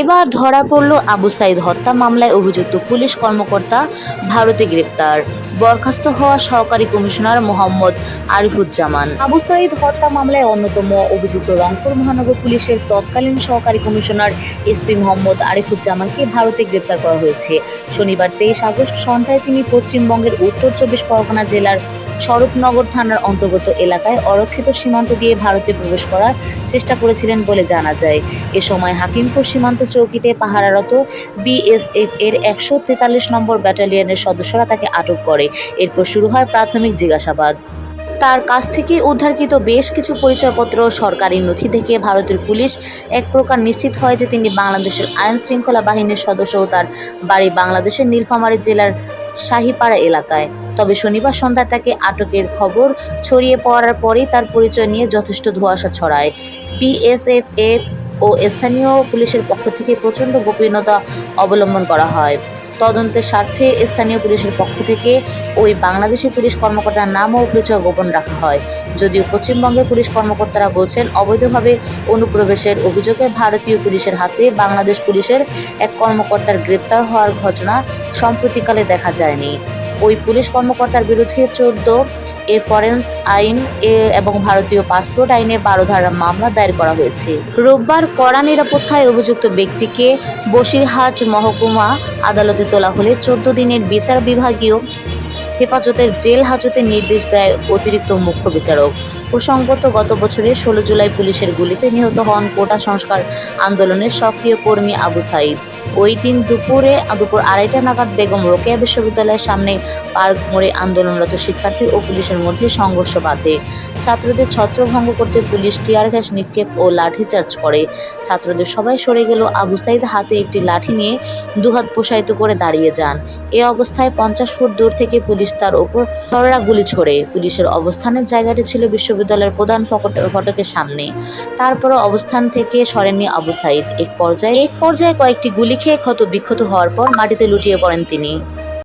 এবার ধরা পড়ল আবু সাইদ হত্যা মামলায় অভিযুক্ত পুলিশ কর্মকর্তা ভারতে গ্রেপ্তার। বরখাস্ত হওয়া সহকারী কমিশনার মোহাম্মদ আরিফুজ্জামান। আবু সাইদ হত্যা মামলায় অন্যতম অভিযুক্ত রংপুর মহানগর পুলিশের তৎকালীন সহকারী কমিশনার এসপি মোহাম্মদ আরিফুজ্জামানকে ভারতে গ্রেপ্তার করা হয়েছে। শনিবার তেইশ আগস্ট সন্ধ্যায় তিনি পশ্চিমবঙ্গের উত্তর চব্বিশ পরগনা জেলার স্বরূপনগর থানার অন্তর্গত এলাকায় অরক্ষিত সীমান্ত দিয়ে ভারতে প্রবেশ করার চেষ্টা করেছিলেন বলে জানা যায়। এ সময় হাকিমপুর সীমান্ত চৌকিতে পাহারারত বিএসএফ এর একশো তেতাল্লিশ নম্বর ব্যাটালিয়নের সদস্যরা তাকে আটক করে। এরপর শুরু হয় প্রাথমিক জিজ্ঞাসাবাদ। তার কাছ থেকে উদ্ধারকৃত বেশ কিছু পরিচয়পত্র সরকারি নথি থেকে ভারতের পুলিশ এক প্রকার নিশ্চিত হয় যে তিনি বাংলাদেশের আইন শৃঙ্খলা বাহিনীর সদস্য ও তার বাড়ি বাংলাদেশের নীলফামারী জেলার শাহিপাড়া এলাকায়। তবে শনিবার সন্ধ্যায় তাকে আটকের খবর ছড়িয়ে পড়ার পরেই তার পরিচয় নিয়ে যথেষ্ট ধোঁয়াশা ছড়ায়। বিএসএফ এফ ও স্থানীয় পুলিশের পক্ষ থেকে প্রচণ্ড গোপনীয়তা অবলম্বন করা হয়। তদন্তের স্বার্থে স্থানীয় পুলিশের পক্ষ থেকে ওই বাংলাদেশি পুলিশ কর্মকর্তার নাম ও পরিচয় গোপন রাখা হয়। যদিও পশ্চিমবঙ্গের পুলিশ কর্মকর্তারা বলছেন, অবৈধভাবে অনুপ্রবেশের অভিযোগে ভারতীয় পুলিশের হাতে বাংলাদেশ পুলিশের এক কর্মকর্তার গ্রেপ্তার হওয়ার ঘটনা সম্প্রতিকালে দেখা যায়নি। ওই পুলিশ কর্মকর্তার বিরুদ্ধে চোদ্দ এ ফরেন্স আইন এ এবং ভারতীয় পাসপোর্ট আইনে বারো ধারা মামলা দায়ের করা হয়েছে। রোববার কড়া নিরাপত্তায় অভিযুক্ত ব্যক্তিকে বসিরহাট মহকুমা আদালতে তোলা হলে চোদ্দ দিনের বিচার বিভাগীয় হেফাজতের জেল হাজতের নির্দেশ দেয় অতিরিক্ত মুখ্য বিচারক। প্রসঙ্গত, গত বছরের ষোলো জুলাই পুলিশের গুলিতে নিহত হন কোটা সংস্কার আন্দোলনের সক্রিয় কর্মী আবু সাইদ। ওই দিন দুপুরে, দুপুর আড়াইটা নাগাদ বেগম রোকেয়া বিশ্ববিদ্যালয়ের সামনে পার্ক মোড়ে আন্দোলনরত শিক্ষার্থী ও পুলিশের মধ্যে সংঘর্ষ বাধে। ছাত্রদের ছত্রভঙ্গ করতে পুলিশ টিয়ার গ্যাস নিক্ষেপ ও লাঠিচার্জ করে। ছাত্রদের সবাই সরে গেল আবু সাইদ হাতে একটি লাঠি নিয়ে দুহাত প্রসারিত করে দাঁড়িয়ে যান। এ অবস্থায় পঞ্চাশ ফুট দূর থেকে পুলিশ তার ওপর সররা গুলি ছোড়ে। পুলিশের অবস্থানের জায়গাটি ছিল বিশ্ববিদ্যালয়ের প্রধান ফটকের সামনে। তারপরও অবস্থান থেকে সরেননি আবু সাইদ। এক পর্যায়ে এক পর্যায়ে কয়েকটি গুলি খেয়ে ক্ষত বিক্ষত হওয়ার পর মাটিতে লুটিয়ে পড়েন তিনি।